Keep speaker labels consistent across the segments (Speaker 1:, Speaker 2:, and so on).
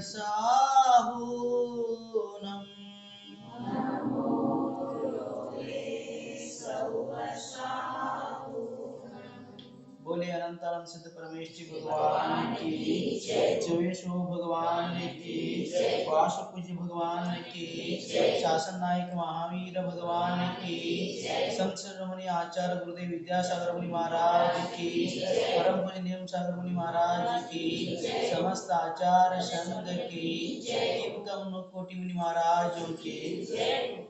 Speaker 1: साहूनम्। बोले अनंतरम सिद्ध परमेश भगवान की जय शो भगवान की शासन नायक महावीर भगवान की। संत शिरोमणि आचार्य गुरुदेव विद्यासागर मुनि महाराज की। परम पूज्य नियम सागर मुनि महाराज की। समस्त आचार्य संघ की। कोटि मुनि महाराज की।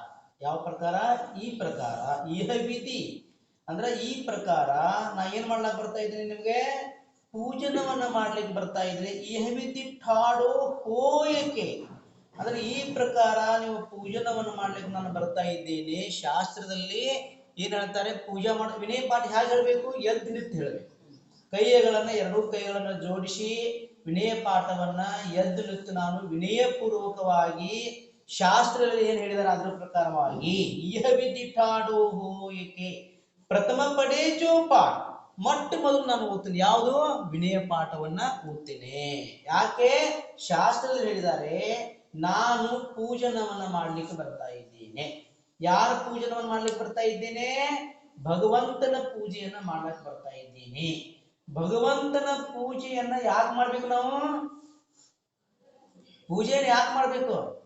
Speaker 1: ಯಾವ ಪ್ರಕಾರ? ಈ ಪ್ರಕಾರ. ಇಹ ವಿಧಿ ಅಂದ್ರೆ ಈ ಪ್ರಕಾರ ನಾ ಏನ್ ಮಾಡ್ಲಾಕ್ ಬರ್ತಾ ಇದ್ದೀನಿ ನಿಮ್ಗೆ? ಪೂಜನವನ್ನ ಮಾಡ್ಲಿಕ್ಕೆ ಬರ್ತಾ ಇದ್ರೆ ವಿಧಿ ಠಾಡೋ ಹೋಯಕೆ. ಅಂದ್ರೆ ಈ ಪ್ರಕಾರ ನೀವು ಪೂಜನವನ್ನು ಮಾಡ್ಲಿಕ್ಕೆ ನಾನು ಬರ್ತಾ ಇದ್ದೀನಿ. ಶಾಸ್ತ್ರದಲ್ಲಿ ಏನ್ ಹೇಳ್ತಾರೆ? ಪೂಜಾ ಮಾಡ, ವಿನಯ ಪಾಠ ಹೇಗೆ ಹೇಳ್ಬೇಕು? ಎದ್ದು ನಿಂತು ಹೇಳ್ಬೇಕು. ಕೈಯಗಳನ್ನ ಎರಡೂ ಕೈಗಳನ್ನ ಜೋಡಿಸಿ ವಿನಯ ಪಾಠವನ್ನ ಎದ್ದು ನಿಂತು ನಾನು ವಿನಯಪೂರ್ವಕವಾಗಿ ಶಾಸ್ತ್ರದಲ್ಲಿ ಏನ್ ಹೇಳಿದಾರೆ ಅದ್ರ ಪ್ರಕಾರವಾಗಿ ಇಹ ಪಾಡೋ ಹೋಯಿಕೆ ಪ್ರಥಮ ಪಡೆ ಜೋ ಪಾಠ ಮೊಟ್ಟ ಮೊದಲು ನಾನು ಓದ್ತೀನಿ. ಯಾವುದು? ವಿನಯ ಪಾಠವನ್ನ ಓದ್ತೇನೆ. ಯಾಕೆ? ಶಾಸ್ತ್ರದಲ್ಲಿ ಹೇಳಿದ್ದಾರೆ ನಾನು ಪೂಜನವನ್ನ ಮಾಡ್ಲಿಕ್ಕೆ ಬರ್ತಾ ಇದ್ದೇನೆ. ಯಾರ ಪೂಜನವನ್ನ ಮಾಡ್ಲಿಕ್ಕೆ ಬರ್ತಾ ಇದ್ದೇನೆ? ಭಗವಂತನ ಪೂಜೆಯನ್ನ ಮಾಡ್ಲಿಕ್ಕೆ ಬರ್ತಾ ಇದ್ದೀನಿ. ಭಗವಂತನ ಪೂಜೆಯನ್ನ ಯಾಕೆ ಮಾಡ್ಬೇಕು ನಾವು? ಪೂಜೆಯನ್ನು ಯಾಕೆ ಮಾಡ್ಬೇಕು?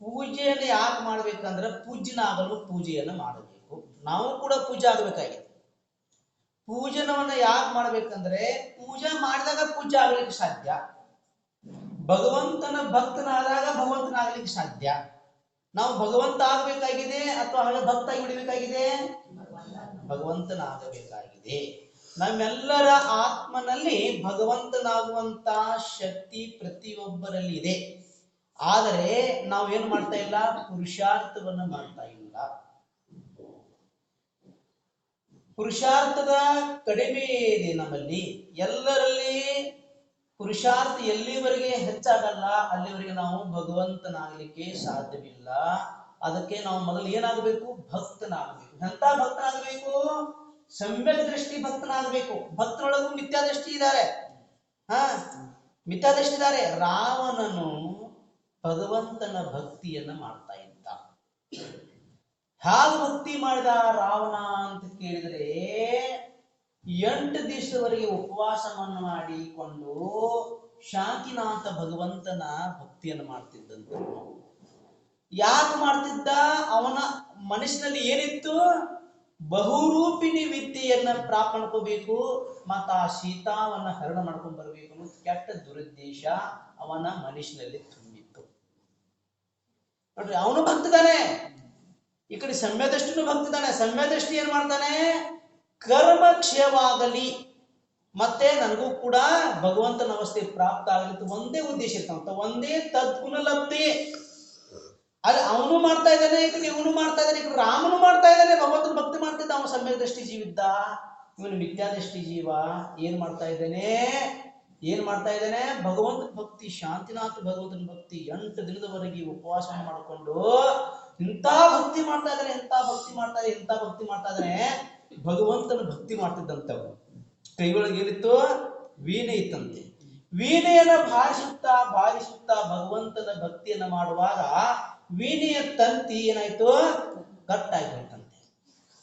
Speaker 1: ಪೂಜೆಯನ್ನು ಯಾಕೆ ಮಾಡ್ಬೇಕಂದ್ರೆ ಪೂಜ್ಯನಾಗಲು ಪೂಜೆಯನ್ನು ಮಾಡಬೇಕು. ನಾವು ಕೂಡ ಪೂಜೆ ಆಗಬೇಕಾಗಿದೆ. ಪೂಜನವನ್ನ ಯಾಕೆ ಮಾಡ್ಬೇಕಂದ್ರೆ ಪೂಜೆ ಮಾಡಿದಾಗ ಪೂಜೆ ಆಗ್ಲಿಕ್ಕೆ ಸಾಧ್ಯ. ಭಗವಂತನ ಭಕ್ತನಾದಾಗ ಭಗವಂತನಾಗ್ಲಿಕ್ಕೆ ಸಾಧ್ಯ. ನಾವು ಭಗವಂತ ಆಗ್ಬೇಕಾಗಿದೆ ಅಥವಾ ಹಾಗೆ ಭಕ್ತ ಬಿಡಬೇಕಾಗಿದೆ ಭಗವಂತನಾಗಬೇಕಾಗಿದೆ. ನಮ್ಮೆಲ್ಲರ ಆತ್ಮನಲ್ಲಿ ಭಗವಂತನಾಗುವಂತ ಶಕ್ತಿ ಪ್ರತಿಯೊಬ್ಬರಲ್ಲಿ ಇದೆ ಆದರೆ ನಾವು ಏನು ಮಾಡ್ತಾ ಇಲ್ಲ? ಪುರುಷಾರ್ಥವನ್ನ ಮಾಡ್ತಾ ಇಲ್ಲ. ಪುರುಷಾರ್ಥದ ಕಡಿಮೆ ಇದೆ ನಮ್ಮಲ್ಲಿ. ಎಲ್ಲರಲ್ಲಿ ಪುರುಷಾರ್ಥ ಎಲ್ಲಿವರೆಗೆ ಹೆಚ್ಚಾಗಲ್ಲ, ಅಲ್ಲಿವರೆಗೆ ನಾವು ಭಗವಂತನಾಗಲಿಕ್ಕೆ ಸಾಧ್ಯವಿಲ್ಲ. ಅದಕ್ಕೆ ನಾವು ಮೊದಲು ಏನಾಗಬೇಕು? ಭಕ್ತನಾಗಬೇಕು. ಎಂತ ಭಕ್ತನಾಗಬೇಕು? ಸಮ್ಯಕ್ ದೃಷ್ಟಿ ಭಕ್ತನಾಗಬೇಕು. ಭಕ್ತರೊಳಗೂ ಮಿಥ್ಯಾದೃಷ್ಟಿ ಇದ್ದಾರೆ. ಹ, ಮಿಥ್ಯಾದೃಷ್ಟಿ ಇದ್ದಾರೆ. ರಾವಣನು ಭಗವಂತನ ಭಕ್ತಿಯನ್ನ ಮಾಡ್ತಾ ಇದ್ದ. ಹಾಗೆ ಭಕ್ತಿ ಮಾಡಿದ ರಾವಣ ಅಂತ ಕೇಳಿದರೆ ಎಂಟು ದಿವಸದವರೆಗೆ ಉಪವಾಸವನ್ನು ಮಾಡಿಕೊಂಡು ಶಾಂತಿನಾಥ ಭಗವಂತನ ಭಕ್ತಿಯನ್ನು ಮಾಡ್ತಿದ್ದಂತ. ಯಾಕೆ ಮಾಡ್ತಿದ್ದ? ಅವನ ಮನಸ್ಸಿನಲ್ಲಿ ಏನಿತ್ತು? ಬಹುರೂಪಿಣಿ ವಿದ್ಯೆಯನ್ನ ಪ್ರಾಪಣ್ಕೋಬೇಕು, ಮತ್ತ ಆ ಸೀತಾವನ್ನ ಹರಣ ಮಾಡ್ಕೊಂಡ್ ಬರಬೇಕು ಅನ್ನೋ ಕೆಟ್ಟ ದುರುದ್ದೇಶ ಅವನ ಮನಸ್ಸಿನಲ್ಲಿ ತುಂಬಿತ್ತು. ನೋಡ್ರಿ, ಅವನು ಭಕ್ತಿದಾನೆ. ಈ ಕಡೆ ಸಮ್ಯದೃಷ್ಟಿನೂ ಭಕ್ತಿದಾನೆ. ಸಮ್ಯದೃಷ್ಟಿ ಏನ್ ಮಾಡ್ತಾನೆ? ಕರ್ಮ ಕ್ಷಯವಾಗಲಿ. ಮತ್ತೆ ನನಗೂ ಕೂಡ ಭಗವಂತನ ಅವಸ್ಥೆ ಪ್ರಾಪ್ತ ಆಗಲಿ ಒಂದೇ ಉದ್ದೇಶ ಇರ್ತಂತ ಒಂದೇ ತದ್ಗುಣ ಲಬ್ಧಿ ಅಲ್ಲಿ ಅವನು ಮಾಡ್ತಾ ಇದ್ದಾನೆ, ಈ ಕಡೆ ಇವನು ಮಾಡ್ತಾ ಇದ್ದಾನೆ, ಈ ರಾಮನು ಮಾಡ್ತಾ ಇದ್ದಾನೆ, ಭಗವಂತನ ಭಕ್ತಿ ಮಾಡ್ತಿದ್ದ ಅವನು ಸಮ್ಯಕ್ ದೃಷ್ಟಿ ಜೀವಿದ್ದ ಇವನು ಮಿಥ್ಯಾದೃಷ್ಟಿ ಜೀವ. ಏನ್ ಮಾಡ್ತಾ ಇದ್ದಾನೆ? ಏನ್ ಮಾಡ್ತಾ ಇದ್ದಾನೆ? ಭಗವಂತ ಭಕ್ತಿ, ಶಾಂತಿನಾಥ ಭಗವಂತನ ಭಕ್ತಿ ಎಂಟು ದಿನದವರೆಗೆ ಉಪವಾಸ ಮಾಡಿಕೊಂಡು ಇಂಥ ಭಕ್ತಿ ಮಾಡ್ತಾ ಇದ್ದಾನೆ ಎಂತ ಭಕ್ತಿ ಮಾಡ್ತಾ ಇದ್ದಾನೆ ಎಂತ ಭಕ್ತಿ ಮಾಡ್ತಾ ಇದ್ದಾನೆ. ಭಗವಂತನ ಭಕ್ತಿ ಮಾಡ್ತಿದ್ದಂತವ್ರು ಕೈಯೊಳಗೆ ಏನಿತ್ತು? ವೀಣೆ ಇತ್ತಂತೆ. ವೀಣೆಯನ್ನ ಭಾರಿಸುತ್ತಾ ಭಾರಿಸುತ್ತಾ ಭಗವಂತನ ಭಕ್ತಿಯನ್ನ ಮಾಡುವಾಗ ವೀಣೆಯ ತಂತಿ ಏನಾಯ್ತು? ಕಟ್ ಹೋಯ್ತಂತೆ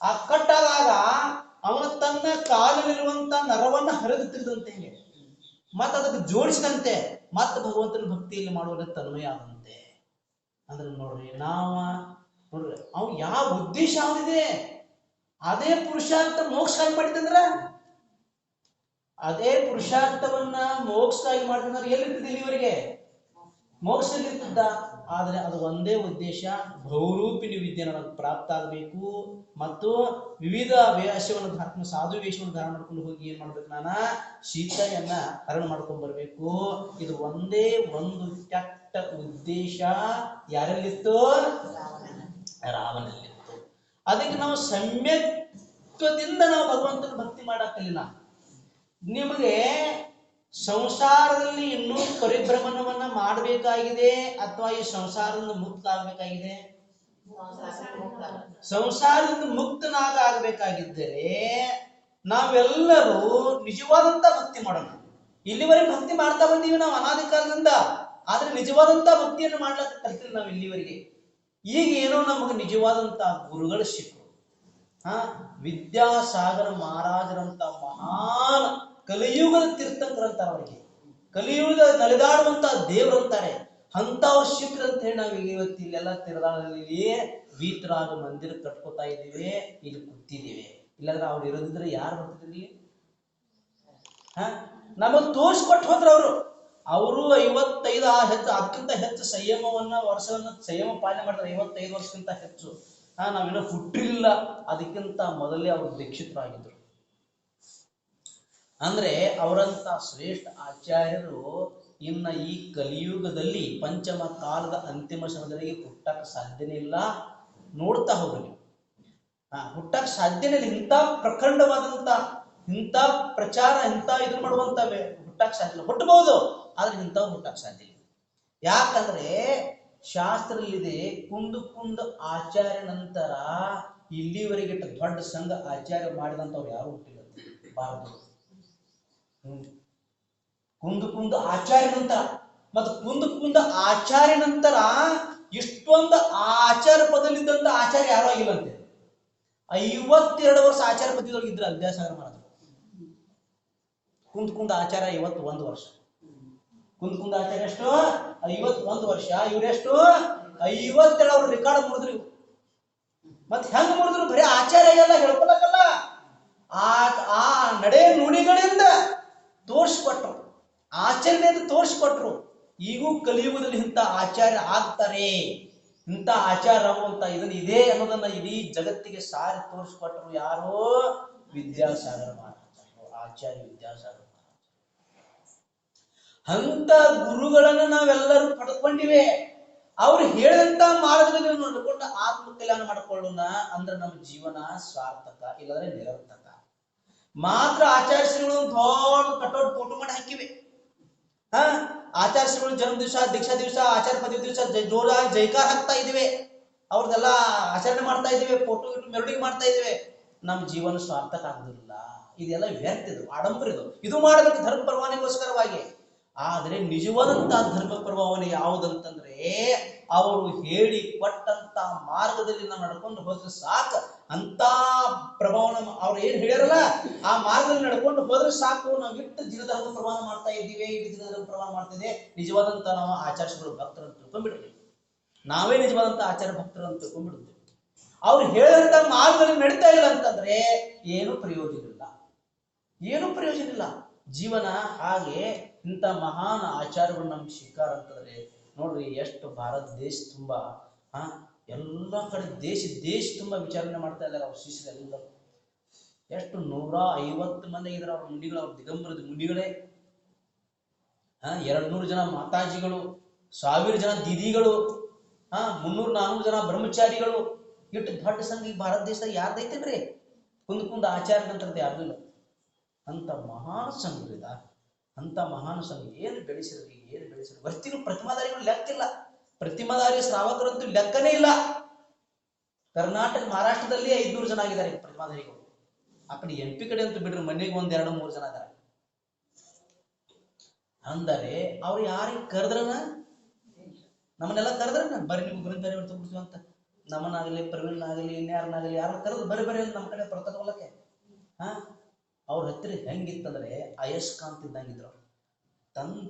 Speaker 1: ಆ ಕಟ್ಟಾದಾಗ ಅವನ ತನ್ನ ಕಾಲಲ್ಲಿರುವಂತ ನರವನ್ನ ಹರಿದು ಹೇಳಿ ಮತ್ತೆ ಅದಕ್ಕೆ ಜೋಡಿಸಿದಂತೆ ಮತ್ತೆ ಭಗವಂತನ ಭಕ್ತಿಯಲ್ಲಿ ಮಾಡುವಂತ ತನ್ಮಯ ಆದಂತೆ. ಅಂದ್ರೆ ನೋಡ್ರಿ, ನಾವ ನೋಡ್ರಿ, ಅವ್ ಯಾವ ಉದ್ದೇಶ ಅವನಿದೆ? ಅದೇ ಪುರುಷಾರ್ಥ ಮೋಕ್ಷಕ್ಕಾಗಿ ಮಾಡಿದಂದ್ರ ಅದೇ ಪುರುಷಾರ್ಥವನ್ನ ಮೋಕ್ಷಕ್ಕಾಗಿ ಮಾಡಿದ್ರೆ ಎಲ್ಲಿರ್ತದೆ ಇವರಿಗೆ? ಮೋಕ್ಷದಲ್ಲಿರ್ತಿದ್ದ? ಆದ್ರೆ ಅದು ಒಂದೇ ಉದ್ದೇಶ ಬಹುರೂಪಿಣಿ ವಿದ್ಯೆ ನನಗೆ ಪ್ರಾಪ್ತ ಆಗಬೇಕು ಮತ್ತು ವಿವಿಧ ವೇಷವನ್ನು ಧಾರಣ ಸಾಧು ವೇಷವನ್ನು ಧಾರಣ ಮಾಡ್ಕೊಂಡು ಹೋಗಿ ಏನ್ ಮಾಡ್ಬೇಕು ನಾನು? ಸೀತೆಯನ್ನ ಹರಣ ಮಾಡ್ಕೊಂಡ್ ಬರ್ಬೇಕು. ಇದು ಒಂದೇ ಒಂದು ಕೆಟ್ಟ ಉದ್ದೇಶ. ಯಾರಲ್ಲಿತ್ತು? ರಾಮನಲ್ಲಿತ್ತು ಅದಕ್ಕೆ ನಾವು ಸಮ್ಯತ್ವದಿಂದ ನಾವು ಭಗವಂತನ ಭಕ್ತಿ ಮಾಡಕ್ಕಲಿಲ್ಲ ನಿಮಗೆ ಸಂಸಾರದಲ್ಲಿ ಇನ್ನೂ ಪರಿಭ್ರಮಣವನ್ನ ಮಾಡಬೇಕಾಗಿದೆ ಅಥವಾ ಈ ಸಂಸಾರದಿಂದ ಮುಕ್ತ ಆಗ್ಬೇಕಾಗಿದೆ ಸಂಸಾರದಿಂದ ಮುಕ್ತನಾಗ ಆಗ್ಬೇಕಾಗಿದ್ದರೆ ನಾವೆಲ್ಲರೂ ನಿಜವಾದಂತ ಭಕ್ತಿ ಮಾಡೋಣ. ಇಲ್ಲಿವರೆಗೆ ಭಕ್ತಿ ಮಾಡ್ತಾ ಬಂದೀವಿ ನಾವು ಅನಾದಿ ಕಾಲದಿಂದ. ಆದ್ರೆ ನಿಜವಾದಂತ ಭಕ್ತಿಯನ್ನು ಮಾಡ್ಲಕ್ಕೆ ಕಲ್ತಿಲ್ಲ ನಾವು ಇಲ್ಲಿವರೆಗೆ. ಈಗ ಏನೋ ನಮಗೆ ನಿಜವಾದಂತ ಗುರುಗಳು ಸಿಕ್ಕರು. ಹಾ, ವಿದ್ಯಾಸಾಗರ ಮಹಾರಾಜರಂತ ಮಹಾನ್ ಕಲಿಯುಗದ ತೀರ್ಥಂಕರಂತಾರೆ ಅವರಿಗೆ ಕಲಿಯುಗದ ನಲಿದಾಡುವಂತ ದೇವರಂತಾರೆ ಅಂತವ್ರು ಸಿಕ್ಕ್ರು ಅಂತ ಹೇಳಿ ನಾವು ಇವತ್ತು ಇಲ್ಲೆಲ್ಲ ತಿರುಗಾಡಲ್ಲಿ ವೀತರಾಗ ಮಂದಿರ ಕಟ್ಕೋತಾ ಇದ್ದೀವಿ, ಇಲ್ಲಿ ಕೂತಿದ್ದೀವಿ. ಇಲ್ಲಾಂದ್ರೆ ಅವ್ರು ಇರೋದಿದ್ರೆ ಯಾರು ಬರ್ತಿದ್ರಿ ಹ? ನಮಗ್ ತೋರಿಸ್ಕೊಟ್ಟು ಹೋದ್ರ ಅವರು. ಅವರು ಐವತ್ತೈದು ಆ ಹೆಚ್ಚು ಅದಕ್ಕಿಂತ ಹೆಚ್ಚು ಸಂಯಮವನ್ನ, ವರ್ಷವನ್ನ ಸಂಯಮ ಪಾಲನೆ ಮಾಡ್ತಾರೆ. ಐವತ್ತೈದು ವರ್ಷಕ್ಕಿಂತ ಹೆಚ್ಚು. ಹಾ ನಾವೇನೋ ಹುಟ್ಟಿರಲಿಲ್ಲ ಅದಕ್ಕಿಂತ ಮೊದಲೇ ಅವರು ದೀಕ್ಷಿತರಾಗಿದ್ರು. ಅಂದ್ರೆ ಅವರಂತ ಶ್ರೇಷ್ಠ ಆಚಾರ್ಯರು ಇನ್ನ ಈ ಕಲಿಯುಗದಲ್ಲಿ ಪಂಚಮ ಕಾಲದ ಅಂತಿಮ ಸಮಯದಲ್ಲಿ ಹುಟ್ಟಕ್ಕೆ ಸಾಧ್ಯನೇ ಇಲ್ಲ. ನೋಡ್ತಾ ಹೋಗ್ರಿ. ಆ, ಹುಟ್ಟಕ್ ಸಾಧ್ಯನೇ ಇಲ್ಲ. ಇಂಥ ಪ್ರಖಂಡವಾದಂತ ಇಂಥ ಪ್ರಚಾರ, ಇಂಥ ಇದು ಮಾಡುವಂತ ಹುಟ್ಟಕ್ ಸಾಧ್ಯ ಇಲ್ಲ. ಹುಟ್ಟಬಹುದು, ಆದ್ರೆ ಇಂಥವ್ ಹುಟ್ಟಕ್ ಸಾಧ್ಯ ಇಲ್ಲ. ಯಾಕಂದ್ರೆ ಶಾಸ್ತ್ರದಲ್ಲಿದೆ, ಕುಂದು ಕುಂದು ಆಚಾರ್ಯ ನಂತರ ಇಲ್ಲಿವರೆಗಿಟ್ಟ ದೊಡ್ಡ ಸಂಘ ಆಚಾರ್ಯ ಮಾಡಿದಂಥವ್ರು ಯಾರು ಹುಟ್ಟಿಲ್ಲ ಭಾರತ ಹ್ಮ್ ಕುಂದು ಕುಂದ ಆಚಾರ್ಯ ನಂತರ, ಮತ್ತು ಕುಂದು ಕುಂದ ಆಚಾರ್ಯ ನಂತರ ಇಷ್ಟೊಂದು ಆಚಾರ ಪದಲ್ಲಿದ್ದಂತ ಆಚಾರ್ಯ ಯಾರು ಆಗಿಲ್ಲಂತೆ ಐವತ್ತೆರಡು ವರ್ಷ ಆಚಾರ ಪದವಿದೊಳಗೆ ಇದ್ರ ವಿದ್ಯಾಸಾಗರ ಮಹಾರಾಜರು ಕುಂದ್ ಕುಂದ ಆಚಾರ್ಯ ಐವತ್ತು ಒಂದು ವರ್ಷ. ಕುಂದ್ ಕುಂದ ಆಚಾರ್ಯ ಎಷ್ಟು? ಐವತ್ ಒಂದು ವರ್ಷ ಇವರೆಷ್ಟು ಐವತ್ತೆರಡು ಅವ್ರ ರೆಕಾರ್ಡ್ ಮುರಿದ್ರು ಇವ್ರು. ಮತ್ ಹೆಂಗ್ ಮುರಿದ್ರು? ಬರೀ ಆಚಾರ್ಯ ಎಲ್ಲ ಹೇಳ್ಕೊಳಕಲ್ಲ. ಆ ನಡೆ ನುಡಿಗಳಿಂದ ತೋರಿಸ್ಕೊಟ್ರು. ಆಚರಣೆಯನ್ನು ತೋರಿಸ್ಕೊಟ್ರು. ಈಗೂ ಕಲಿಯುಗದಲ್ಲಿ ಇಂಥ ಆಚಾರ್ಯ ಆಗ್ತಾರೆ. ಇಂಥ ಆಚಾರ ಅಂತ ಇದನ್ನ ಇದೆ ಅನ್ನೋದನ್ನ ಇಡೀ ಜಗತ್ತಿಗೆ ಸಾರಿ ತೋರಿಸ್ಕೊಟ್ರು ಯಾರೋ ವಿದ್ಯಾಸಾಗರ ಮಹಾರಾಜರು. ಆಚಾರ್ಯ ವಿದ್ಯಾಸಾಗರ ಅಂತ ಗುರುಗಳನ್ನ ನಾವೆಲ್ಲರೂ ಪಡ್ಕೊಂಡಿವೆ. ಅವ್ರು ಹೇಳಿದಂತ ಮಾರ್ಗದಲ್ಲಿ ನೋಡಿಕೊಂಡು ಆತ್ಮ ಕಲ್ಯಾಣ ಮಾಡ್ಕೊಳ್ಳೋಣ ಅಂದ್ರೆ ನಮ್ಮ ಜೀವನ ಸಾರ್ಥಕ, ಇಲ್ಲಾಂದ್ರೆ ನಿರರ್ಥಕ. ಮಾತ್ರ ಆಚಾರ್ಯ ಶ್ರೀಗಳು ಒಂದು ದೊಡ್ಡ ಕಟೌಟ್ ಫೋಟೋ ಮಾಡಿ ಹಾಕಿವೆ. ಹಾ ಆಚಾರ್ಯ ಶ್ರೀಗಳು ಜನ್ಮ ದಿವಸ, ದೀಕ್ಷಾ ದಿವಸ ಆಚಾರ ಪದವಿ ದಿವಸ ಜೋರಾಗಿ ಜೈಕಾರ ಹಾಕ್ತಾ ಇದೀವಿ. ಅವ್ರದ್ದೆಲ್ಲ ಆಚರಣೆ ಮಾಡ್ತಾ ಇದೀವಿ ಫೋಟೋ ಇಟ್ಟು ಮೆರವಣಿಗೆ ಮಾಡ್ತಾ ಇದೀವಿ. ನಮ್ಮ ಜೀವನ ಸಾರ್ಥಕ ಆಗುದಿಲ್ಲ. ಇದೆಲ್ಲ ವ್ಯರ್ಥ ಇದು, ಆಡಂಬರ ಇದು. ಇದು ಮಾಡಬೇಕು ಧರ್ಮ ಪರವಾನಿಗೋಸ್ಕರವಾಗಿ. ಆದರೆ ನಿಜವಾದಂತ ಧರ್ಮ ಪ್ರಭಾವನೆ ಯಾವುದಂತಂದ್ರೆ, ಅವರು ಹೇಳಿ ಕೊಟ್ಟಂತ ಮಾರ್ಗದಲ್ಲಿ ನಾವು ನಡ್ಕೊಂಡು ಹೋದ್ರೆ ಸಾಕು. ಅಂತ ಪ್ರಭಾವನ ಅವ್ರು ಏನ್ ಹೇಳ್ಯಾರಲ್ಲ, ಆ ಮಾರ್ಗದಲ್ಲಿ ನಡ್ಕೊಂಡು ಹೋದ್ರೆ ಸಾಕು, ನಾವು ಇಟ್ಟು ಜಿನಧರ್ಮ ಪ್ರಮಾಣ ಮಾಡ್ತಾ ಇದ್ದೀವಿ, ಇಟ್ಟು ಜಿನಧರ್ಮ ಪ್ರಮಾಣ ಮಾಡ್ತಿದೆ ನಿಜವಾದಂತ ನಾವು ಆಚಾರ್ಯಗಳು ಭಕ್ತರನ್ನು ಅಂತ ನಾವೇ ನಿಜವಾದಂತ ಆಚಾರ ಭಕ್ತರು ಅಂತ ಅವ್ರು ಹೇಳಿದಂತ ಮಾರ್ಗದಲ್ಲಿ ನಡೀತಾ ಇಲ್ಲ ಅಂತಂದ್ರೆ ಏನು ಪ್ರಯೋಜನ ಇಲ್ಲ. ಏನು ಪ್ರಯೋಜನ ಇಲ್ಲ. ಜೀವನ ಹಾಗೆ ಇಂಥ ಮಹಾನ್ ಆಚಾರಗಳು ನಮ್ಗೆ ಶಿಕಾರ ಅಂತಂದ್ರೆ, ನೋಡ್ರಿ, ಎಷ್ಟು ಭಾರತ ದೇಶ ತುಂಬಾ ಹಾ ಎಲ್ಲ ಕಡೆ ದೇಶ ದೇಶ ತುಂಬ ವಿಚಾರಣೆ ಮಾಡ್ತಾ ಇದ್ದಾರೆ ಅವ್ರ ಶಿಷ್ಯರೆಲ್ಲರೂ ಎಷ್ಟು ನೂರ ಐವತ್ತು ಮಂದಿ ಇದ್ರ ಅವ್ರ ಮುನಿಗಳು, ಅವ್ರ ದಿಗಂಬರದ ಮುನಿಗಳೇ. ಹಾ ಎರಡ್ ನೂರು ಜನ ಮಾತಾಜಿಗಳು, ಸಾವಿರ ಜನ ದೀದಿಗಳು, ಹಾ, ಮುನ್ನೂರ್ ನಾನ್ನೂರು ಜನ ಬ್ರಹ್ಮಚಾರಿಗಳು. ಇಟ್ಟು ದೊಡ್ಡ ಸಂಘ ಈ ಭಾರತ ದೇಶದಾಗ ಯಾರ್ದೈತೇನ್ರಿ? ಕುಂದ್ ಕುಂದ ಆಚಾರ್ಯಂತರದ್ದು ಯಾರ್ದು ಇಲ್ಲ. ಅಂತ ಮಹಾನ್ ಸಂಘ ಅಂತ ಮಹಾನ್ ಸಂಘ ಏನು ಬೆಳೆಸಿದ್ರಿ ಏನು ಬೆಳೆಸಿದ್ರಿ? ವರ್ತಿಗಳು ಪ್ರತಿಮಾದಾರಿಗಳು ಲೆಕ್ಕಿಲ್ಲ ಪ್ರತಿಮಾದಾರಿ ಶ್ರಾವಕರಂತೂ ಲೆಕ್ಕನೇ ಇಲ್ಲ. ಕರ್ನಾಟಕ ಮಹಾರಾಷ್ಟ್ರದಲ್ಲಿ ಐದ್ನೂರು ಜನ ಆಗಿದ್ದಾರೆ ಪ್ರತಿಮಾಧಾರಿಗಳು. ಆ ಕಡೆ ಎಂ ಪಿ ಕಡೆ ಅಂತೂ ಬಿಡ್ರಿ, ಮನೆಗೆ ಒಂದ್ ಎರಡು ಮೂರು ಜನ ಇದಾರೆ ಅಂದರೆ ಅವ್ರು ಯಾರಿಗೆ ಕರೆದ್ರನ? ನಮ್ಮನ್ನೆಲ್ಲ ಕರೆದ್ರನ? ಬರ್ರಿ ನಿಮ್ಗೆ ಗುರುಂಗಾರಿ ಬಿಡ್ತೀವಿ ಅಂತ. ನಮ್ಮನಾಗಲಿ ಪ್ರವೀಣ್ ಆಗಲಿ ಇನ್ಯಾರನ್ನಾಗಲಿ ಯಾರು ಕರೆದು ಬರೀ ಬರೀ ನಮ್ಮ ಕಡೆ ಪ್ರತಾಪ ಹೊಲಕ್ಕೆ ಹಾ? ಹತ್ತಿರ ಹೆಂಗಿತ್ತಂದ್ರೆ, ಅಯಸ್ಕಾಂತ ಇದ್ದಂಗಿದ್ರು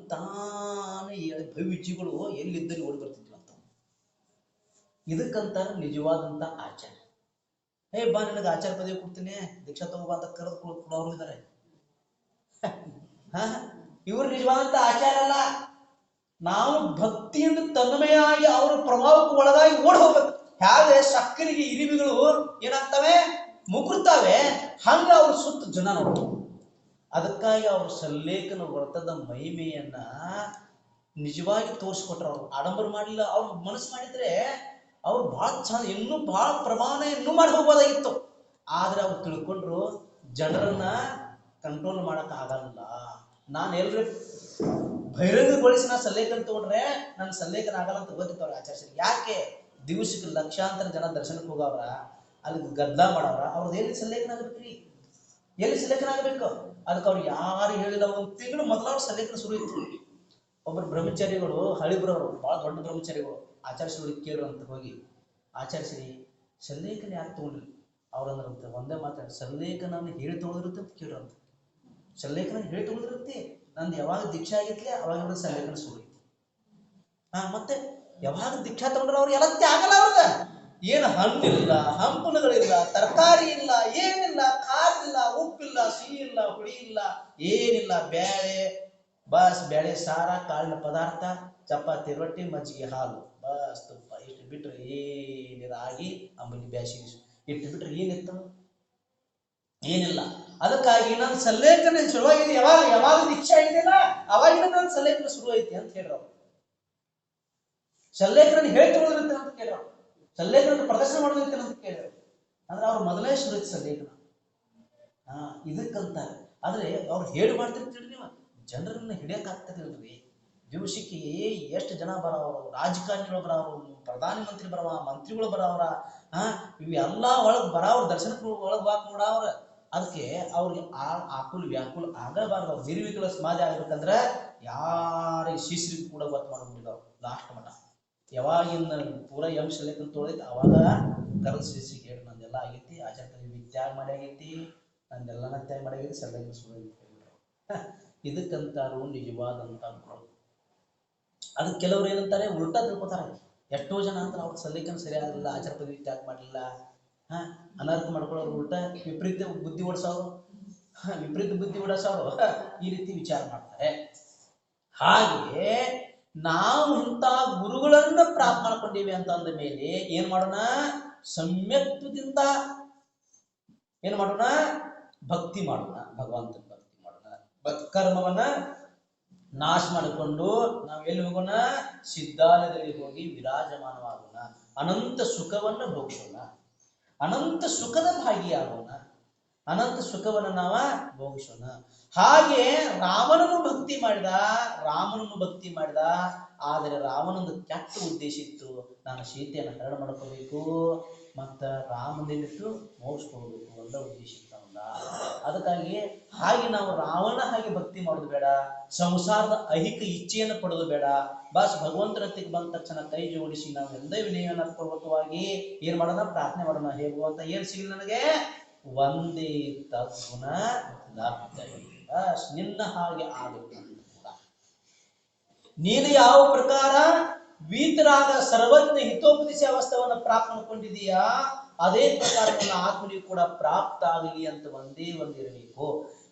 Speaker 1: ತಾನೇ ಹೇಳಿ ಭವಿಜಿಗಳು ಎಲ್ಲಿದ್ದಲ್ಲಿ ಓಡಿ ಬರ್ತಿದ್ವು ಅಂತ. ಇದಕ್ಕಂತ ನಿಜವಾದಂತ ಆಚಾರ. ಏ, ಬಾ, ನಿನಗೆ ಆಚಾರ ಪದವಿ ಕೊಡ್ತೀನಿ. ದೀಕ್ಷಾ ತಗೋಬಾ ಅಂತ ಕರೆದು ಕೊಡೋರು ಇದ್ದಾರೆ ಇವರು ನಿಜವಾದಂತ ಆಚಾರ ಅಲ್ಲ. ನಾವು ಭಕ್ತಿಯಿಂದ ತನ್ಮಯಾಗಿ ಅವರ ಪ್ರಭಾವಕ್ಕೆ ಒಳಗಾಗಿ ಓಡ್ ಹೋಗ್ಬೇಕು. ಹೇಗೆ ಸಕ್ಕರಿಗೆ ಇರಿವಿಗಳು ಏನಾಗ್ತವೆ? ಮುಗುರ್ತಾವೆ ಹಂಗ ಅವ್ರ ಸುತ್ತ ಜನ ನೋಡ್ತಾರೆ. ಅದಕ್ಕಾಗಿ ಅವ್ರ ಸಲ್ಲೇಖನ ವ್ರತದ ಮಹಿಮೆಯನ್ನ ನಿಜವಾಗಿ ತೋರಿಸ್ಕೊಟ್ರು ಅವ್ರು. ಆಡಂಬರ ಮಾಡಿಲ್ಲ, ಅವ್ರ ಮನಸ್ಸು ಮಾಡಿದ್ರೆ ಅವ್ರು ಬಹಳ ಚಂದ, ಇನ್ನೂ ಬಹಳ ಪ್ರಮಾಣ ಇನ್ನೂ ಮಾಡಿ ಹೋಗ್ಬೋದಾಗಿತ್ತು. ಆದ್ರೆ ಅವ್ರು ತಿಳ್ಕೊಂಡ್ರು ಜನರನ್ನ ಕಂಟ್ರೋಲ್ ಮಾಡಕ್ ಆಗಲ್ಲ. ನಾನು ಎಲ್ರಿ ಬಹಿರಂಗಗೊಳಿಸಿ ನಾ ಸಲ್ಲೇಖನ ತಗೊಂಡ್ರೆ ನನ್ನ ಸಲ್ಲೇಖನ ಆಗಲ್ಲ ಅಂತ ಗೊತ್ತಿತ್ತು ಆಚಾರ್ಯ ಯಾಕೆ? ದಿವಸಕ್ಕೆ ಲಕ್ಷಾಂತರ ಜನ ದರ್ಶನಕ್ಕೆ ಹೋಗವ್ರ ಅಲ್ಲಿ ಗದ್ದಲ ಮಾಡವ್ರ. ಅವ್ರದ್ದು ಏನು ಸಲ್ಲೇಖನ ಆಗ್ಬೇಕ್ರಿ? ಎಲ್ಲಿ ಸೆಲೆಕ್ಷನ್ ಆಗಬೇಕು? ಅದಕ್ಕೆ ಅವ್ರು ಯಾರು ಹೇಳಿಲ್ಲ ಒಂದು ತಿಂಗಳು ಮೊದಲ ಅವ್ರ ಸಲ್ಲೇಖನ ಶುರು ಇತ್ತು. ಒಬ್ಬರು ಬ್ರಹ್ಮಚಾರಿಗಳು ಹಳಿಬ್ರವರು, ಬಹಳ ದೊಡ್ಡ ಬ್ರಹ್ಮಚಾರಿಗಳು ಕೇಳು ಅಂತ ಹೋಗಿ ಆಚರಿಸಿರಿ ಸಲ್ಲೇಖನ ಯಾರು ತಗೊಂಡ್ರಿ ಅವ್ರಂದ್ರಂತೆ ಒಂದೇ ಮಾತಾಡಿ, ಸಲ್ಲೇಖನನ್ನು ಹೇಳಿ ಕೇಳು ಅಂತ. ಸಲ್ಲೇಖನ ಹೇಳಿ ತಗೊಳಿರುತ್ತೆ ನಂದು ಯಾವಾಗ ದೀಕ್ಷೆ ಆಗಿತ್ಲೆ ಅವಾಗ ಅವ್ರ ಸಲ್ಲೇಖನ ಶುರು ಐತಿ ಹಾ, ಮತ್ತೆ ಯಾವಾಗ ದೀಕ್ಷಾ ತಗೊಂಡ್ರೆ ಅವ್ರು? ಎಲ್ಲ ಆಗಲ್ಲ ಅವ್ರದ ಏನು ಹಣ್ಣಿಲ್ಲ, ಹಂಪಲುಗಳಿಲ್ಲ, ತರಕಾರಿ ಇಲ್ಲ, ಏನಿಲ್ಲ ಖಾರಿಲ್ಲ ಉಪ್ಪಿಲ್ಲ ಸಿಹಿ ಇಲ್ಲ ಹುಳಿ ಇಲ್ಲ ಏನಿಲ್ಲ, ಬೇಳೆ, ಬಸ್, ಬೇಳೆ ಸಾರ, ಕಾಳಿನ ಪದಾರ್ಥ, ಚಪಾತಿ, ರೊಟ್ಟಿ, ಮಜ್ಜಿಗೆ ಹಾಲು. ಬಸ್, ತುಪ್ಪ, ಇಷ್ಟು ಬಿಟ್ರೆ ಏನಿರ ಆಗಿ ಅಂಬಲಿ ಬ್ಯಾಸಿ ಇಟ್ಟು ಬಿಟ್ರೆ ಏನಿತ್ತು? ಏನಿಲ್ಲ. ಅದಕ್ಕಾಗಿ ನನ್ನ ಸಲ್ಲೇಖನ ಶುರುವಾಗಿದೆ. ಯಾವಾಗ ಯಾವಾಗ ದೀಕ್ಷಾ ಇದೆಯಲ್ಲ ಅವಾಗಿನ ನನ್ನ ಸಲ್ಲೇಖನ ಶುರು ಐತಿ ಅಂತ ಹೇಳ್ರು ಅವ್ರು. ಸಲ್ಲೇಖನ ಹೇಳಿ ತಗೊಳ್ಳೋದಿರುತ್ತೆ ಅಂತ ಕೇಳ್ರು ಅವ್ರು. ಪ್ರದರ್ಶನ ಮಾಡಬೇಕು ಅಂತ ಕೇಳಿದ್ರು. ಅಂದ್ರೆ ಅವ್ರು ಮೊದಲೇ ಶುರು ಲೇಖನ. ಹಾ ಇದಕ್ಕಂತಾರೆ. ಆದ್ರೆ ಅವ್ರು ಹೇಳಿ ಮಾಡ್ತಿರ್ತೀರಿ ನೀವು ಜನರನ್ನ ಹಿಡಿಯಕ್ ಆಗ್ತದಿಲ್ರಿ ದಿವಸಕ್ಕೆ ಎಷ್ಟು ಜನ ಬರವರು? ರಾಜಕಾರಣಿಗಳು ಬರವರು? ಪ್ರಧಾನ ಮಂತ್ರಿ ಬರವ? ಮಂತ್ರಿಗಳು ಬರವ್ರ? ಹಾ ಇವೆಲ್ಲ ಒಳಗ್ ಬರವ್ರ, ದರ್ಶನಕ್ಕೆ ಒಳಗ್ ಬಾಕ್ ನೋಡವ್ರ ಅದಕ್ಕೆ ಅವ್ರಿಗೆ ಆ ಆಕುಲ್, ವ್ಯಾಕುಲ್ ಆಗಬಾರ್ದು. ಅವ್ರು ನಿರ್ವಿಕಲ ಸಮಾಜ ಆಗ್ಬೇಕಂದ್ರೆ ಯಾರಿಗೆ ಶಿಶ್ರಿಗೂ ಕೂಡ ಗೊತ್ತು ಮಾಡ್ಬಿಟ್ಟಿದವ್ ಲಾಸ್ಟ್ ಮಟ ಯಾವಾಗಿಂದ ಪೂರ ಎಂ ಸೆಲೆಕ್ಟ್ ತೊಳೆದೈತಿ ಅವಾಗ ಕರೆದು ಸಿಸಿ ಗೇಟ್ ನಂದೆಲ್ಲ ಆಗೈತಿ ಆಚಾರ ವಿದ್ಯಾಗ ಮಾಡಿ ಆಗೈತಿ, ನಂದೆಲ್ಲನ ತ್ಯಾಗ ಮಾಡಿ ಆಗೈತಿ ಸೆಲೆಕ್ಟ್ ಸುಳ್ಳು ಇದಕ್ಕಂತಾರು ನಿಜವಾದಂತ ಗುರು. ಅದು ಕೆಲವ್ರು ಏನಂತಾರೆ, ಉಲ್ಟಾ ತಿಳ್ಕೊತಾರೆ. ಎಷ್ಟೋ ಜನ ಅಂತ ಅವ್ರ ಸಲ್ಲಿಕನ್ ಸರಿಯಾಗಲಿಲ್ಲ ಆಚಾರ ಪದವಿ ತ್ಯಾಗ ಮಾಡಲಿಲ್ಲ. ಹಾ, ಅನರ್ಥ ಮಾಡ್ಕೊಳ್ಳೋರು ಉಲ್ಟಾ ವಿಪರೀತ ಬುದ್ಧಿ ಓಡಿಸೋರು. ವಿಪರೀತ ಬುದ್ಧಿ ಓಡಿಸೋರು. ಈ ರೀತಿ ವಿಚಾರ ಮಾಡ್ತಾರೆ. ಹಾಗೆ ನಾವು ಇಂಥ ಗುರುಗಳನ್ನ ಪ್ರಾಪ್ತ ಮಾಡ್ಕೊಂಡಿವಿ ಅಂತ ಅಂದ ಮೇಲೆ ಏನ್ ಮಾಡೋಣ? ಸಮ್ಯಕ್ತದಿಂದ ಏನ್ ಮಾಡೋಣ? ಭಕ್ತಿ ಮಾಡೋಣ. ಭಗವಂತನ ಭಕ್ತಿ ಮಾಡೋಣ. ಕರ್ಮವನ್ನ ನಾಶ ಮಾಡಿಕೊಂಡು ನಾವು ಎಲ್ಲಿ ಹೋಗೋಣ? ಸಿದ್ಧಾಲಯದಲ್ಲಿ ಹೋಗಿ ವಿರಾಜಮಾನವಾಗೋಣ. ಅನಂತ ಸುಖವನ್ನ ಭೋಗಿಸೋಣ. ಅನಂತ ಸುಖದ ಭಾಗಿಯಾಗೋಣ. ಅನಂತ ಸುಖವನ್ನ ನಾವ ಭೋಗಿಸೋಣ. ಹಾಗೆ ರಾಮನನ್ನು ಭಕ್ತಿ ಮಾಡಿದ, ರಾಮನನ್ನು ಭಕ್ತಿ ಮಾಡಿದ, ಆದರೆ ರಾಮನೊಂದು ಕೆಟ್ಟ ಉದ್ದೇಶ ಇತ್ತು. ನಾನು ಸೀತೆಯನ್ನು ಹರಣ ಮಾಡ್ಕೋಬೇಕು, ಮತ್ತ ರಾಮನಿಟ್ಟು ಮೋಗಿಸ್ಕೊಳ್ಬೇಕು ಅಂತ ಉದ್ದೇಶ ಇತ್ತು. ಅದಕ್ಕಾಗಿ ಹಾಗೆ ನಾವು ರಾವಣ ಹಾಗೆ ಭಕ್ತಿ ಮಾಡೋದು ಬೇಡ, ಸಂಸಾರದ ಅಹಿಕ ಇಚ್ಛೆಯನ್ನು ಪಡೋದು ಬೇಡ. ಬಸ್, ಭಗವಂತನ ಹತ್ತಿಗೆ ಬಂದ ತಕ್ಷಣ ಕೈ ಜೋಡಿಸಿ ನಾವು ಎಂದೇ ವಿನಯನ ಪೂರ್ವಕವಾಗಿ ಏನ್ ಮಾಡೋಣ, ಪ್ರಾರ್ಥನೆ ಮಾಡೋಣ, ಹೇ ಅಂತ ಏನ್ ಸಿಗಲಿ ನನಗೆ? ಒಂದೇ ತದ್ಗುಣ ಲಬ್ಧವಿ. ಬಸ್ ನಿನ್ನ ಹಾಗೆ ಆಗುತ್ತೆ. ನೀನು ಯಾವ ಪ್ರಕಾರ ವೀತರಾದ ಸರ್ವಜ್ಞ ಹಿತೋಪದೇಶ ಅವಸ್ಥವನ್ನು ಪ್ರಾಪ್ತ ಮಾಡ್ಕೊಂಡಿದೀಯಾ ಅದೇ ಪ್ರಕಾರ ನನ್ನ ಆತ್ಮನಿಗೆ ಕೂಡ ಪ್ರಾಪ್ತ ಆಗಲಿ ಅಂತ ಒಂದೇ ಒಂದಿರಬೇಕು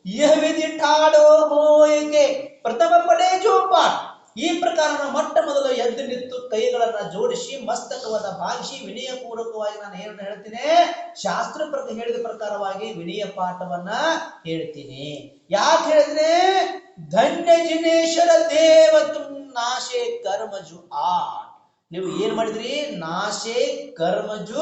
Speaker 1: ಇಹ ವಿಧಿ ಠಾಡೋ ಹೋಯಗೆ ಪ್ರಥಮ ಪಡೆ ಜೋಪಾಟ್ ಈ ಪ್ರಕಾರ ಮೊಟ್ಟ ಮೊದಲು ಎದ್ದು ನಿಂತು ಕೈಗಳನ್ನ ಜೋಡಿಸಿ, ಮಸ್ತಕವನ್ನ ಭಾಗಿಸಿ ವಿನಯ ಪೂರ್ವಕವಾಗಿ ನಾನು ಏನನ್ನ ಹೇಳ್ತೀನಿ? ಶಾಸ್ತ್ರ ಹೇಳಿದ ಪ್ರಕಾರವಾಗಿ ವಿನಯ ಪಾಠವನ್ನ ಹೇಳ್ತೀನಿ. ಯಾಕೆ ಹೇಳಿದ್ರೆ? ಧನ್ಯ ಜಿನೇಶ್ವರ ದೇವತು ನಾಶೆ ಕರ್ಮಜು ಆಟ್. ನೀವು ಏನ್ ಮಾಡಿದ್ರಿ? ನಾಶೆ ಕರ್ಮಜು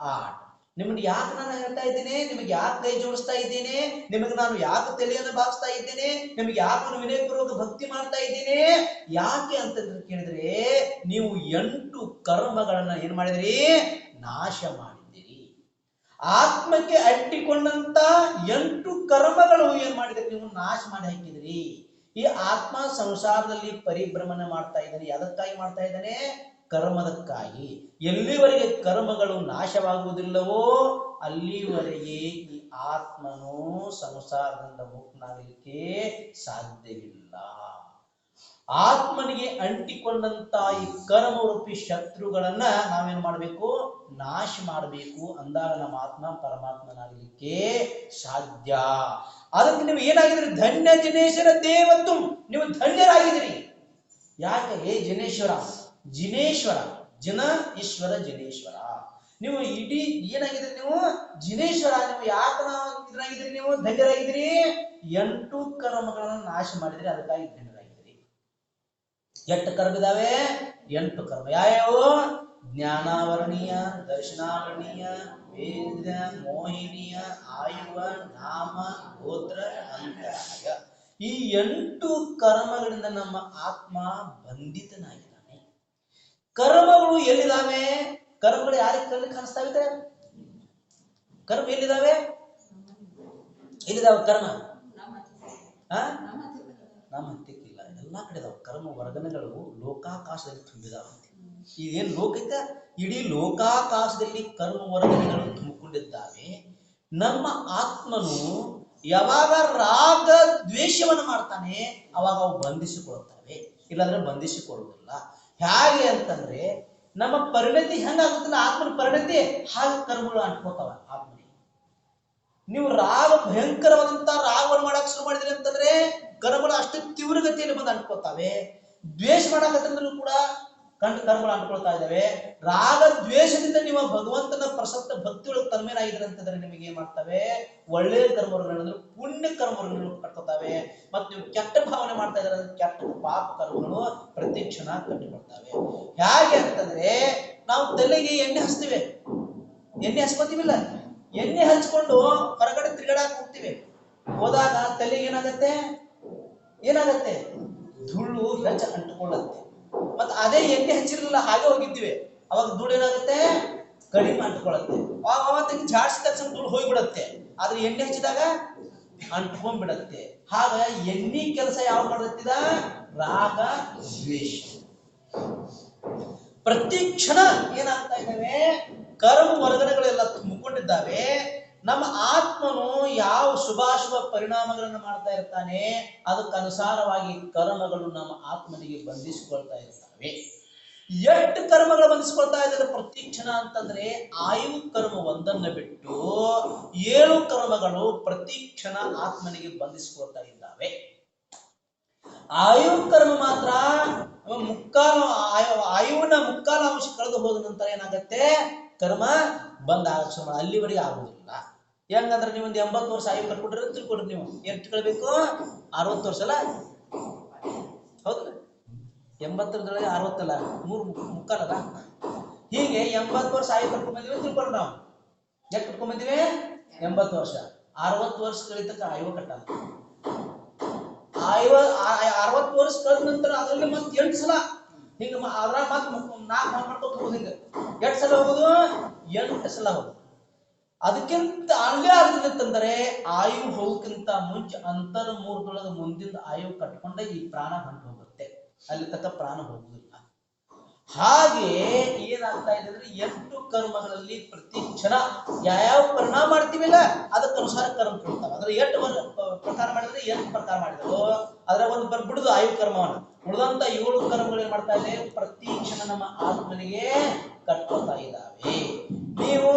Speaker 1: ಆಟ್. ನಿಮ್ಗೆ ಯಾಕೆ ನಾನು ಹೇಳ್ತಾ ಇದ್ದೀನಿ? ನಿಮಗೆ ಯಾಕೆ ಕೈ ಜೋಡಿಸ್ತಾ ಇದ್ದೀನಿ? ನಿಮಗೆ ನಾನು ಯಾಕೆ ತಲೆಯನ್ನು ಬಾಗಿಸ್ತಾ ಇದ್ದೀನಿ? ನಿಮಗೆ ಯಾಕೆ ವಿನಯಪೂರ್ವಕ ಭಕ್ತಿ ಮಾಡ್ತಾ ಇದ್ದೀನಿ? ಯಾಕೆ ಅಂತ ಕೇಳಿದ್ರೆ, ನೀವು ಎಂಟು ಕರ್ಮಗಳನ್ನ ಏನ್ ಮಾಡಿದ್ರಿ? ನಾಶ ಮಾಡಿದ್ದೀರಿ. ಆತ್ಮಕ್ಕೆ ಅಂಟಿಕೊಂಡಂತ ಎಂಟು ಕರ್ಮಗಳು ಏನ್ ಮಾಡಿದ್ರಿ? ನೀವು ನಾಶ ಮಾಡಿ ಹಾಕಿದ್ರಿ. ಈ ಆತ್ಮ ಸಂಸಾರದಲ್ಲಿ ಪರಿಭ್ರಮಣ ಮಾಡ್ತಾ ಇದ್ದಾನೆ. ಅದಕ್ಕಾಗಿ ಮಾಡ್ತಾ ಇದ್ದಾನೆ? ಕರ್ಮದಕ್ಕಾಗಿ. ಎಲ್ಲಿವರೆಗೆ ಕರ್ಮಗಳು ನಾಶವಾಗುವುದಿಲ್ಲವೋ ಅಲ್ಲಿವರೆಗೆ ಈ ಆತ್ಮನು ಸಂಸಾರದಿಂದ ಮುಕ್ತನಾಗಲಿಕ್ಕೆ ಸಾಧ್ಯವಿಲ್ಲ. ಆತ್ಮನಿಗೆ ಅಂಟಿಕೊಂಡಂತ ಈ ಕರ್ಮರೂಪಿ ಶತ್ರುಗಳನ್ನ ನಾವೇನ್ ಮಾಡಬೇಕು? ನಾಶ ಮಾಡಬೇಕು ಅಂದಾಗ ನಮ್ಮ ಆತ್ಮ ಪರಮಾತ್ಮನಾಗಲಿಕ್ಕೆ ಸಾಧ್ಯ. ಅದಕ್ಕೆ ನೀವು ಏನಾಗಿದ್ರಿ ಧನ್ಯ ಜನೇಶ್ವರ ದೇವತ್ತು. ನೀವು ಧನ್ಯರಾಗಿದ್ದೀರಿ. ಯಾಕೆ? ಏ ಜನೇಶ್ವರ ಜಿನೇಶ್ವರ ಜನ ಈಶ್ವರ ಜಿನೇಶ್ವರ. ನೀವು ಇಡೀ ಏನಾಗಿದ್ರಿ ನೀವು? ಜಿನೇಶ್ವರ, ನೀವು ಯಾತನ ಇದ್ರಾಗಿದ್ರಿ ನೀವು? ಧನ್ಯರಾಗಿದ್ರಿ ಎಂಟು ಕರ್ಮಗಳನ್ನು ನಾಶ ಮಾಡಿದ್ರಿ ಅದಕ್ಕಾಗಿ ಧನ್ಯರಾಗಿದ್ರಿ ಎಷ್ಟು ಕರ್ಮ ಇದಾವೆ? ಎಂಟು ಕರ್ಮ. ಯಾವ್ಯಾವು? ಜ್ಞಾನಾವರಣೀಯ, ದರ್ಶನಾವರಣೀಯ, ವೇದ, ಮೋಹಿನಿಯ, ಆಯುವ, ನಾಮ, ಗೋತ್ರ ಅಂತರಾಯ ಈ ಎಂಟು ಕರ್ಮಗಳಿಂದ ನಮ್ಮ ಆತ್ಮ ಬಂಧಿತನಾಗಿದ್ದಾನೆ ಕರ್ಮಗಳು ಎಲ್ಲಿದಾವೆ? ಕರ್ಮಗಳು ಯಾರಿಗೆ ಕಣ್ಣು ಕಾಣಿಸ್ತಾವೆ ಕರ್ಮ ಎಲ್ಲಿದಾವೆ? ಎಲ್ಲಿದಾವೆ ಕರ್ಮ? ನಮ್ಮ ಹತ್ತಿಕ್ಕಿಲ್ಲ. ಎಲ್ಲಾ ಕಡೆ ಇದಾವೆ. ಕರ್ಮ ವರ್ಗನೆಗಳು ಲೋಕಾಕಾಶದಲ್ಲಿ ತುಂಬಿದಾವಂತೆ ಇದೇನ್ ಲೋಕಿತ ಇಡೀ ಲೋಕಾಕಾಶದಲ್ಲಿ ಕರ್ಮ ವರ್ಗನೆಗಳು ತುಂಬಿಕೊಂಡಿದ್ದಾವೆ. ನಮ್ಮ ಆತ್ಮನು ಯಾವಾಗ ರಾಗ ದ್ವೇಷವನ್ನು ಮಾಡ್ತಾನೆ, ಅವಾಗ ಅವು ಬಂಧಿಸಿಕೊಳ್ತಾವೆ ಇಲ್ಲಾಂದ್ರೆ ಬಂಧಿಸಿಕೊಳ್ಳುವುದಿಲ್ಲ. ಹೇಗೆ ಅಂತಂದ್ರೆ, ನಮ್ಮ ಪರಿಣತಿ ಹೆಂಗಾಗುತ್ತಲ್ಲ ಆತ್ಮನ ಪರಿಣತಿ ಹಾಗೆ ಕರ್ಮಗಳು ಅಂಟ್ಕೋತಾವ ಆತ್ಮನಿಗೆ. ನೀವು ರಾಗ ಭಯಂಕರವಾದಂತ ರಾಗವನ್ನು ಮಾಡಕ್ ಶುರು ಮಾಡಿದ್ರಿ ಅಂತಂದ್ರೆ, ಕರ್ಮಗಳು ಅಷ್ಟು ತೀವ್ರಗತಿಯಲ್ಲಿ ಬಂದು ಅನ್ಕೋತಾವೆ. ದ್ವೇಷ ಮಾಡಕತ್ತಂದ್ರೂ ಕೂಡ ಕಂಡು ಕರ್ಮಗಳು ಅಂಟ್ಕೊಳ್ತಾ ಇದ್ದಾವೆ. ರಾಗ ದ್ವೇಷದಿಂದ ನೀವು ಭಗವಂತನ ಪ್ರಸಕ್ತ ಭಕ್ತಿಯೊಳಗೆ ತನ್ಮೇನಾಗಿದ್ರೆ ಅಂತಂದ್ರೆ ನಿಮಗೆ ಏನ್ ಮಾಡ್ತವೆ? ಒಳ್ಳೆಯ ಕರ್ಮಗಳು ಪುಣ್ಯ ಕರ್ಮಗಳು ಕಟ್ಕೊತಾವೆ ಮತ್ತೆ ನೀವು ಕೆಟ್ಟ ಭಾವನೆ ಮಾಡ್ತಾ ಅಂದ್ರೆ ಕೆಟ್ಟ ಪಾಪ ಕರ್ಮಗಳು ಪ್ರತಿ ಕ್ಷಣ ಕಟ್ಟಿಕೊಳ್ತಾವೆ ಹೇಗೆ ಅಂತಂದ್ರೆ ನಾವು ತಲೆಗೆ ಎಣ್ಣೆ ಹಚ್ತೀವಿ. ಎಣ್ಣೆ ಹಚ್ಕೋತೀವಿಲ್ಲ? ಎಣ್ಣೆ ಹಚ್ಕೊಂಡು ಹೊರಗಡೆ ತಿರುಗಾಡಕ್ ಹೋಗ್ತೀವಿ. ಹೋದಾಗ ತಲೆಗೆ ಏನಾಗತ್ತೆ? ಏನಾಗತ್ತೆ? ಧೂಳು ಹೆಚ್ಚ ಅಂಟಿಕೊಳ್ಳುತ್ತೆ. ಮತ್ತೆ ಅದೇ ಎಣ್ಣೆ ಹಚ್ಚಿರಲಿಲ್ಲ, ಹಾಗೆ ಹೋಗಿದ್ದೀವಿ ಅವಾಗ ಧೂಳು ಏನಾಗುತ್ತೆ? ಕಡಿಮೆ ಅಂಟ್ಕೊಳ್ಳುತ್ತೆ. ಅವತ್ತಿನ ಜಾಸ್ತಿ ತಕ್ಷಣ ಧೂಳು ಹೋಗ್ಬಿಡತ್ತೆ. ಆದ್ರೆ ಎಣ್ಣೆ ಹಚ್ಚಿದಾಗ ಅಂಟ್ಕೊಂಡ್ಬಿಡತ್ತೆ. ಹಾಗ ಎಣ್ಣೆ ಕೆಲಸ ಯಾವ ಮಾಡತ್ತಿದ ರಾಗ ದ್ವೇಷ. ಪ್ರತಿ ಕ್ಷಣ ಏನಾಗ್ತಾ ಇದ್ದಾವೆ? ಕರ್ಮ ವರ್ಗಣಗಳೆಲ್ಲ ತುಂಬಿಕೊಂಡಿದ್ದಾವೆ. ನಮ್ಮ ಆತ್ಮನು ಯಾವ ಶುಭಾಶುಭ ಪರಿಣಾಮಗಳನ್ನು ಮಾಡ್ತಾ ಇರ್ತಾನೆ, ಅದಕ್ಕನುಸಾರವಾಗಿ ಕರ್ಮಗಳು ನಮ್ಮ ಆತ್ಮನಿಗೆ ಬಂಧಿಸಿಕೊಳ್ತಾ ಇರ್ತವೆ ಎಷ್ಟು ಕರ್ಮಗಳು ಬಂಧಿಸಿಕೊಳ್ತಾ ಇದ್ದಾರೆ ಪ್ರತಿ ಕ್ಷಣ ಅಂತಂದ್ರೆ ಆಯು ಕರ್ಮ ಒಂದನ್ನ ಬಿಟ್ಟು ಏಳು ಕರ್ಮಗಳು ಪ್ರತಿ ಕ್ಷಣ ಆತ್ಮನಿಗೆ ಬಂಧಿಸ್ಕೊಳ್ತಾ ಇದ್ದಾವೆ. ಆಯು ಕರ್ಮ ಮಾತ್ರ ಮುಕ್ಕಾಲು ಆಯು- ಆಯುವಿನ ಮುಕ್ಕಾಲು ಅಂಶ ಕಳೆದು ಹೋದ ನಂತರ ಏನಾಗತ್ತೆ? ಕರ್ಮ ಬಂದ ಆಗಮ ಅಲ್ಲಿವರೆಗೆ ಆಗುದಿಲ್ಲ ಹೆಂಗಂದ್ರೆ ನೀವು ಒಂದು ಎಂಬತ್ತು ವರ್ಷ ಆಯು ಕಟ್ಕೊಟ್ರೆ ತಿಳ್ಕೊಡ್ರಿ ನೀವು. ಎಷ್ಟು ಕಳ್ಬೇಕು ಅರವತ್ತು ವರ್ಷ ಅಲ್ಲ? ಹೌದಲ್ಲ? ಎಂಬತ್ತರದೊಳಗೆ ಅರವತ್ತಲ್ಲ, ಮೂರು ಮುಕ್ಕಲ್ಲ ಹೀಗೆ ಎಂಬತ್ತು ವರ್ಷ ಆಯು ಕಟ್ಕೊಂಡ್ಬಂದಿವಿ ಬಂದಿವಿ ತಿಳ್ಕೊಡ್ರಿ ನಾವು. ಎಷ್ಟು ಕಟ್ಕೊಂಡ್ಬಂದಿವಿ ಎಂಬತ್ತು ವರ್ಷ. ಅರವತ್ತು ವರ್ಷ ಕಳಿತಕ್ಕ ಆಯುವ ಕಟ್ಟಲ್ಲ ಐವ ಅರವತ್ತು ವರ್ಷ ಕಳೆದ ನಂತರ ಅದರಲ್ಲಿ ಮತ್ತೆ ಎಂಟು ಸಲ ಹಿಂಗ ಅದ್ರ ಅದ್ರಾಗ ಮತ್ತೆ ನಾಲ್ಕು ಮಾಡ್ಕೊತ ಹೋಗುದು ಹಿಂಗ. ಎಷ್ಟು ಸಲ ಹೋಗುದು, ಎಂಟು ಸಲ ಹೋಗುದು. ಅದಕ್ಕಿಂತ ಅಲ್ಲೇ ಆಗದಂತಂದ್ರೆ ಆಯು ಹೋಗಕ್ಕಿಂತ ಮುಂಚೆ ಅಂತರ್ಮೂರ್ದೊಳಗ ಮುಂದಿನ ಆಯು ಕಟ್ಕೊಂಡ ಈ ಪ್ರಾಣ ಹೊಂಟು ಅಲ್ಲಿ ತಕ್ಕ ಪ್ರಾಣ ಹೋಗುವುದಿಲ್ಲ. ಹಾಗೆ ಏನಾಗ್ತಾ ಇದೆ ಅಂದ್ರೆ ಎಂಟು ಕರ್ಮಗಳಲ್ಲಿ ಪ್ರತಿ ಕ್ಷಣ ಯಾವ್ಯಾವ ಪರಿಣಾಮ ಮಾಡ್ತೀವಿಲ್ಲ ಅದಕ್ಕನುಸಾರ ಕರ್ಮ ಕೊಡ್ತಾವ. ಅಂದ್ರೆ ಎಂಟು ಪ್ರಕಾರ ಮಾಡಿದ್ರೆ ಎಂಟು ಪ್ರಕಾರ ಮಾಡಿದ್ರು ಅದ್ರ ಒಂದು ಬರ್ ಬಿಡುದು ಆಯು ಕರ್ಮವನ್ನ ಉಳಿದಂತ ಏಳು ಕರ್ಮಗಳು ಏನ್ ಮಾಡ್ತಾ ಇದೆ? ಪ್ರತಿ ಕ್ಷಣ ನಮ್ಮ ಆತ್ಮನಿಗೆ ಕಟ್ಕೊತಾ ಇದ್ದಾವೆ. ನೀವು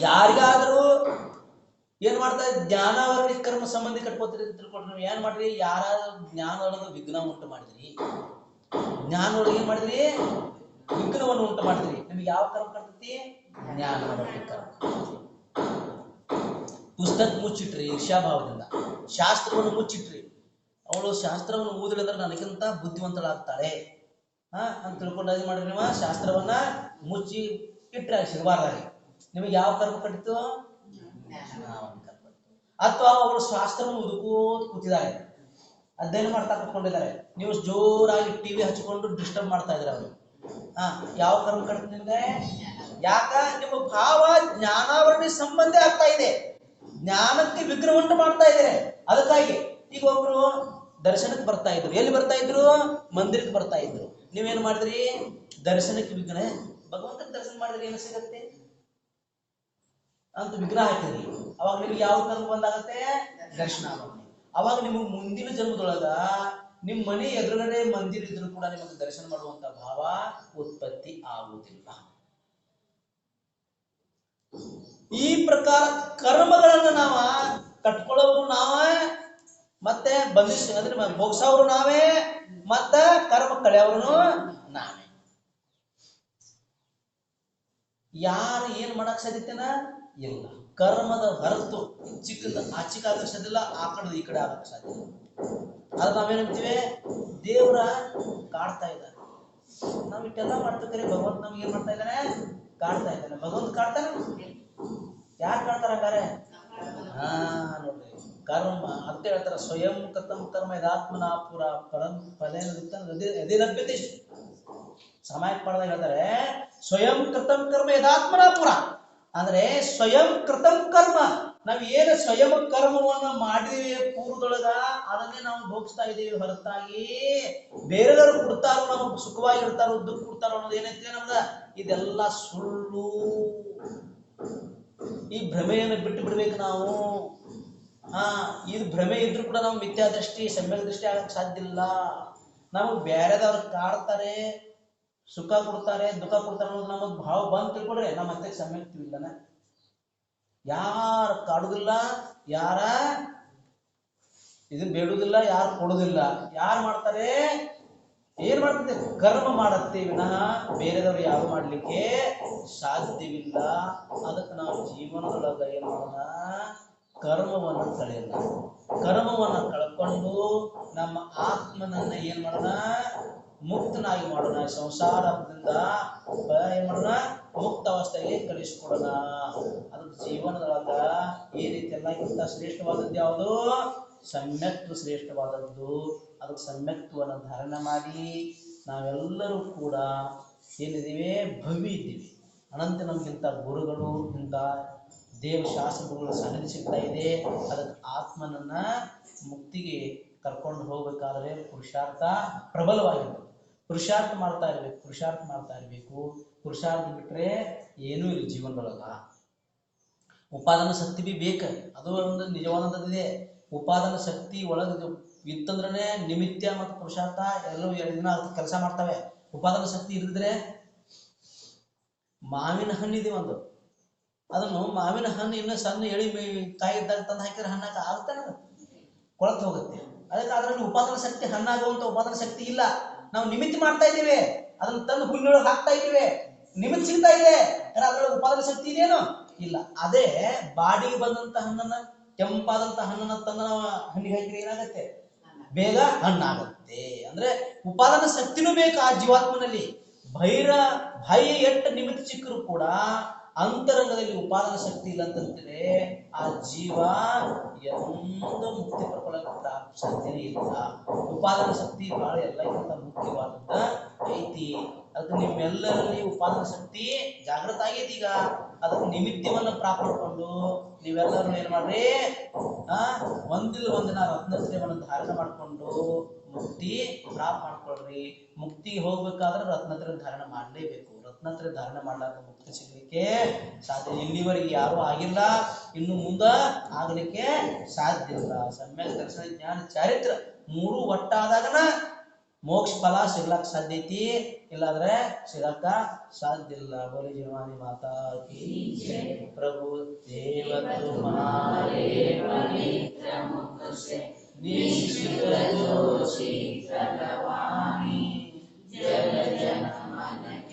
Speaker 1: ಯಾರಿಗಾದರೂ ಏನ್ ಮಾಡ್ತಾ ಜ್ಞಾನ ಕರ್ಮ ಸಂಬಂಧಿ ಕಟ್ಕೋತೀರಿ ಅಂತ ತಿಳ್ಕೊಟ್ರಿ ನೀವು ಏನ್ ಮಾಡ್ರಿ ಯಾರ ಜ್ಞಾನ ಒಳಗೆ ವಿಘ್ನ ಉಂಟು ಮಾಡಿದ್ರಿ. ಜ್ಞಾನ ಒಳಗೆ ಏನ್ ಮಾಡಿದ್ರಿ? ವಿಘ್ನವನ್ನು ಉಂಟು ಮಾಡಿದ್ರಿ. ನಿಮ್ಗೆ ಯಾವ ಕರ್ಮ ಕಟ್ತೈತಿ? ಜ್ಞಾನ ಕರ್ಮ ಪುಸ್ತಕ ಮುಚ್ಚಿಟ್ರಿ ಈರ್ಷ್ಯಾಭಾವದಿಂದ ಶಾಸ್ತ್ರವನ್ನು ಮುಚ್ಚಿಟ್ರಿ. ಅವಳು ಶಾಸ್ತ್ರವನ್ನು ಓದಿದ್ರೆ ನನಗಿಂತ ಬುದ್ಧಿವಂತಳಾಗ್ತಾಳೆ. ಹಾ, ಅಂತ ತಿಳ್ಕೊಂಡು ಏನ್ ಮಾಡ್ರಿ ನೀವ ಶಾಸ್ತ್ರವನ್ನ ಮುಚ್ಚಿ ಇಟ್ರಿ ಸಿಗಬಾರ್ದಾಗಿ ನಿಮಗೆ ಯಾವ ಕರ್ಮ ಕಟ್ಟಿತು. ಅಥವಾ ಅವರು ಶಾಸ್ತ್ರವನ್ನು ಉದುಕೋತ ಕೂತಿದ್ದಾರೆ. ಅಧ್ಯಯನ ಮಾಡ್ತಾ ಕೂತ್ಕೊಂಡಿದ್ದಾರೆ. ನೀವು ಜೋರಾಗಿ ಟಿವಿ ಹಚ್ಕೊಂಡು ಡಿಸ್ಟರ್ಬ್ ಮಾಡ್ತಾ ಇದ್ದಾರೆ ಅವರು. ಹಾ, ಯಾವ ಕರ್ಮ ಕಟ್ತಿದ್ರೆ ಯಾಕ? ನಿಮ್ಮ ಭಾವ ಜ್ಞಾನಾವರಣಿ ಸಂಬಂಧ ಆಗ್ತಾ ಇದೆ. ಜ್ಞಾನಕ್ಕೆ ವಿಗ್ರಹ ಉಂಟು ಮಾಡ್ತಾ ಇದ್ದಾರೆ. ಅದಕ್ಕಾಗಿ ಈಗ ಒಬ್ರು ದರ್ಶನಕ್ಕೆ ಬರ್ತಾ ಇದ್ರು. ಎಲ್ಲಿ ಬರ್ತಾ ಇದ್ರು? ಮಂದಿರಕ್ಕೆ ಬರ್ತಾ ಇದ್ರು. ನೀವೇನ್ ಮಾಡಿದ್ರಿ? ದರ್ಶನಕ್ಕೆ ವಿಗ್ರಹ. ಭಗವಂತನ ದರ್ಶನ ಮಾಡಿದ್ರೆ ಏನು ಸಿಗತ್ತೆ? ಅಂತ ವಿಗ್ರಹ ಹಾಕಿದ್ರಿ ಅವಾಗ ನಿಮ್ಗೆ ಯಾವ ಕರ್ಮ ಬಂದಾಗತ್ತೆ? ದರ್ಶನ ಅವಾಗ ನಿಮಗೆ ಮುಂದಿನ ಜನ್ಮದೊಳಗ ನಿಮ್ ಮನೆ ಎದುರುಗಡೆ ಮಂದಿರ ಇದ್ರು ಕೂಡ ನಿಮಗೆ ದರ್ಶನ ಮಾಡುವಂತ ಭಾವ ಉತ್ಪತ್ತಿ ಆಗುವುದಿಲ್ಲ. ಈ ಪ್ರಕಾರ ಕರ್ಮಗಳನ್ನ ನಾವ ಕಟ್ಕೊಳ್ಳೋರು ನಾವೇ, ಮತ್ತೆ ಬಂಧಿಸ, ಅಂದ್ರೆ ಭೋಗ್ಸೋರು ನಾವೇ, ಮತ್ತ ಕರ್ಮ ಕಳೆಯವ್ರು ನಾವೇ. ಯಾರು ಏನ್ ಮಾಡಕ್ ಸಾಧ್ಯತೆನ? ಇಲ್ಲ ಕರ್ಮದ ಹೊರತು ಚಿಕ್ಕದ ಆಚಿಕ ಚಿಕ್ಕ ಸಾಧ್ಯ ಆ ಕಡೆ ಈ ಕಡೆ ಆಗಕ್ಕೆ ಸಾಧ್ಯ ಇಲ್ಲ ಆದ್ರೆ ನಾವೇನಂತೀವಿ ದೇವ್ರ ಕಾಡ್ತಾ ಇದ್ದಾರೆ ನಾವ್ ಇಟ್ಟೆಲ್ಲ ಮಾಡ್ಬೇಕಾದ್ರೆ ಭಗವಂತ ನಮ್ಗೆ ಏನ್ ಮಾಡ್ತಾ ಇದ್ದಾನೆ? ಕಾಡ್ತಾ ಇದ್ದಾನೆ. ಭಗವಂತ ಕಾಡ್ತಾನೆ ಯಾರು ಕಾಡ್ತಾರ ಹಂಗಾರೆ? ಹಾ, ನೋಡ್ರಿ. ಕರ್ಮ ಅಂತ ಹೇಳ್ತಾರ, ಸ್ವಯಂ ಕಥಂ ಕರ್ಮ ಇದಾತ್ಮನ ಪುರ ಅದೇ ಲಭ್ಯತೆ ಸಮಯಕ್ಕೆ ಮಾಡ್ದಾಗ ಹೇಳ್ತಾರೆ, ಸ್ವಯಂ ಕೃತಂ ಕರ್ಮ ಯದಾತ್ಮನ ಪುರ. ಅಂದ್ರೆ ಸ್ವಯಂ ಕೃತಂ ಕರ್ಮ. ನಾವ್ ಏನು ಸ್ವಯಂ ಕರ್ಮವನ್ನ ಮಾಡಿದೀವಿ ಪೂರ್ವದೊಳಗ, ಅದನ್ನೇ ನಾವು ಭೋಗಿಸ್ತಾ ಇದೀವಿ ಹೊರತಾಗಿ. ಬೇರೆದವರು ಕೊಡ್ತಾರೋ, ನಮಗೆ ಸುಖವಾಗಿರ್ತಾರೋ ದುಃಖ ಕೊಡ್ತಾರೋ ಅನ್ನೋದು ಏನೈತೆ ನಮ್ದ ಇದೆಲ್ಲ ಸುಳ್ಳು. ಈ ಭ್ರಮೆಯನ್ನು ಬಿಟ್ಟು ಬಿಡ್ಬೇಕು ನಾವು. ಹಾ ಇದು ಭ್ರಮೆ ಇದ್ರೂ ಕೂಡ ನಾವು ಮಿಥ್ಯಾ ದೃಷ್ಟಿ ಸಮ್ಯಕ್ ದೃಷ್ಟಿ ಆಗಕ್ ಸಾಧ್ಯ ಇಲ್ಲ. ನಮಗೆ ಬೇರೆದವ್ರು ಕಾಡ್ತಾರೆ. ಸುಖ ಕೊಡ್ತಾರೆ, ದುಃಖ ಕೊಡ್ತಾರೆ ಅನ್ನೋದು ನಮಗ್ ಭಾವ ಬಂದ್ ತಿಳ್ಕೊಡ್ರಿ ನಮ್ಮ ಮತ್ತೆ ಸಮ್ಯಕ್ತಿವಿಲ್ಲನ ಯಾರ ಕಾಡುದಿಲ್ಲ, ಯಾರ ಇದನ್ನ ಬೇಡುದಿಲ್ಲ, ಯಾರು ಕೊಡುದಿಲ್ಲ, ಯಾರು ಮಾಡ್ತಾರೆ, ಏನ್ ಮಾಡ್ತದೆ, ಕರ್ಮ ಮಾಡತ್ತೆ ವಿನಃ ಬೇರೆದವ್ರು ಯಾರು ಮಾಡ್ಲಿಕ್ಕೆ ಸಾಧ್ಯವಿಲ್ಲ. ಅದಕ್ಕೆ ನಾವು ಜೀವನದೊಳಗ ಏನ್ ಮಾಡೋಣ, ಕರ್ಮವನ್ನ ಕಳೆಯೋಣ ಕರ್ಮವನ್ನ ಕಳ್ಕೊಂಡು ನಮ್ಮ ಆತ್ಮನನ್ನ ಏನ್ ಮಾಡೋಣ ಮುಕ್ತನಾಗಿ ಮಾಡೋಣ. ಸಂಸಾರದಿಂದ ಏನ್ ಮಾಡೋಣ? ಮುಕ್ತ ಅವಸ್ಥೆಗೆ ಕಳಿಸ್ಕೊಡೋಣ ಅದು ಜೀವನದೊಳಗ ಈ ರೀತಿ ಇಂತ ಶ್ರೇಷ್ಠವಾದದ್ದು ಯಾವುದು? ಸಮ್ಯಕ್ತು ಶ್ರೇಷ್ಠವಾದದ್ದು. ಅದಕ್ಕೆ ಸಮ್ಯಕ್ತವನ್ನು ಧಾರಣ ಮಾಡಿ ನಾವೆಲ್ಲರೂ ಕೂಡ ಏನಿದ್ದೀವಿ? ಭವಿ ಇದ್ದೀವಿ. ಅನಂತ ನಮ್ಗಿಂತ ಗುರುಗಳು, ಇಂಥ ದೇವ ಶಾಸ್ತ್ರಗಳು ಸಹನೆ ಸಿಗ್ತಾ ಇದೆ. ಅದಕ್ಕೆ ಆತ್ಮನನ್ನ ಮುಕ್ತಿಗೆ ಕರ್ಕೊಂಡು ಹೋಗ್ಬೇಕಾದ್ರೆ ಪುರುಷಾರ್ಥ ಪ್ರಬಲವಾಗಿರ್ಬೇಕು. ಪುರುಷಾರ್ಥ ಮಾಡ್ತಾ ಇರ್ಬೇಕು, ಪುರುಷಾರ್ಥ ಮಾಡ್ತಾ ಇರ್ಬೇಕು. ಪುರುಷಾರ್ಥ ಬಿಟ್ರೆ ಏನೂ ಇಲ್ಲ ಜೀವನದೊಳಗ. ಉಪಾದನ ಶಕ್ತಿ ಬಿ ಬೇಕ. ಅದು ಒಂದು ನಿಜವಾದಂಥದ್ದಿದೆ. ಉಪಾದನ ಶಕ್ತಿ ಒಳಗ ಇತ್ತಂದ್ರೆ ನಿಮಿತ್ಯ ಮತ್ತು ಪುರುಷಾರ್ಥ ಎಲ್ಲವೂ ಎರಡು ದಿನ ಕೆಲಸ ಮಾಡ್ತವೆ. ಉಪಾದನ ಶಕ್ತಿ ಇರಿದ್ರೆ ಮಾವಿನ ಇದೆ ಒಂದು. ಅದನ್ನು ಮಾವಿನ ಹಣ್ಣು ಇನ್ನೂ ಸಣ್ಣ ಎಳಿ ಕಾಯಿ ಇದ್ದಾಗ ತಂದು ಹಾಕಿದ್ರೆ ಹಣ್ಣಾಗ ಆಗ್ತಾನೆ ಕೊಳತು ಹೋಗುತ್ತೆ. ಅದಕ್ಕೆ ಅದರಲ್ಲಿ ಉಪಾದನ ಶಕ್ತಿ ಹಣ್ಣಾಗುವಂತ ಉಪಾದನ ಶಕ್ತಿ ಇಲ್ಲ. ನಾವು ನಿಮಿತ್ತ ಮಾಡ್ತಾ ಇದ್ದೀವಿ. ಅದನ್ನ ತಂದು ಹುಲ್ಲಿನೊಳಗೆ ಹಾಕ್ತಾ ಇದ್ದೀವಿ. ನಿಮಿತ್ ಸಿಗ್ತಾ ಇದೆ. ಉಪಾದನ ಉಪಾದಾನ ಶಕ್ತಿ ಇದೆಯೇನು ಇಲ್ಲ. ಅದೇ ಬಾಡಿಗೆ ಬಂದಂತ ಹಣ್ಣನ್ನ, ಕೆಂಪಾದಂತ ಹಣ್ಣನ್ನ ತಂದು ನಾವು ಹಣ್ಣಿಗೆ ಹಾಕಿದ್ರೆ ಏನಾಗತ್ತೆ? ಬೇಗ ಹಣ್ಣಾಗತ್ತೆ. ಅಂದ್ರೆ ಉಪಾದನ ಶಕ್ತಿನೂ ಬೇಕು ಆ ಜೀವಾತ್ಮನಲ್ಲಿ. ಭೈರ, ಭಯ ಎಟ್ಟ ನಿಮಿತ್ತ ಸಿಕ್ಕರೂ ಕೂಡ ಅಂತರಂಗದಲ್ಲಿ ಉಪಾದನ ಶಕ್ತಿ ಇಲ್ಲ ಅಂತಂದ್ರೆ ಆ ಜೀವ ಎಂದು ಮುಕ್ತಿ ಪಡ್ಕೊಳ್ಳಕ್ಕೆ ಸಾಧ್ಯನೇ ಇಲ್ಲ. ಉಪಾದನ ಶಕ್ತಿ ಬಹಳ ಎಲ್ಲಕ್ಕಿಂತ ಮುಖ್ಯವಾದದ್ದ ಐತಿ. ಅದು ನಿಮ್ಮೆಲ್ಲರಲ್ಲಿ ಉಪಾದನ ಶಕ್ತಿ ಜಾಗೃತ ಆಗೈತಿ ಈಗ. ಅದಕ್ಕೆ ನಿಮಿತ್ತವನ್ನ ಪ್ರಾಪ್ತ ಮಾಡ್ಕೊಂಡು ನೀವೆಲ್ಲರೂ ಏನ್ ಮಾಡ್ರಿ? ಆ ಒಂದಿಲ್ಲ ಒಂದಿನ ರತ್ನತ್ರಯವನ್ನ ಧಾರಣ ಮಾಡ್ಕೊಂಡು ಮುಕ್ತಿ ಪ್ರಾಪ್ ಮಾಡ್ಕೊಳ್ರಿ. ಮುಕ್ತಿಗೆ ಹೋಗ್ಬೇಕಾದ್ರೆ ರತ್ನತ್ರ ಧಾರಣ ಮಾಡ್ಲೇಬೇಕು. ರತ್ನತ್ರ ಧಾರಣೆ ಮಾಡ್ಲಾಕ ಮುಕ್ತ ಸಿಗ್ಲಿಕ್ಕೆ ಸಾಧ್ಯ ಇಲ್ಲಿವರೆಗೆ ಯಾರು ಆಗಿಲ್ಲ. ಇನ್ನು ಮುಂದ ಆಗ್ಲಿಕ್ಕೆ ಸಾಧ್ಯ ಇಲ್ಲ. ಸಮ್ಯಕ್ ದರ್ಶನ ಜ್ಞಾನ ಚಾರಿತ್ರ ಮೂರು ಒಟ್ಟಾದಾಗನ ಮೋಕ್ಷ ಫಲ ಸಿಗ್ಲಾಕ್ ಸಾಧ್ಯ ಐತಿ. ಇಲ್ಲಾಂದ್ರೆ ಸಿಗಕ್ಕ ಸಾಧ್ಯ ಇಲ್ಲ. ಬೋಲಿ ಜೀವಾನಿ ಮಾತಾ. ಪ್ರಭು ದೇವ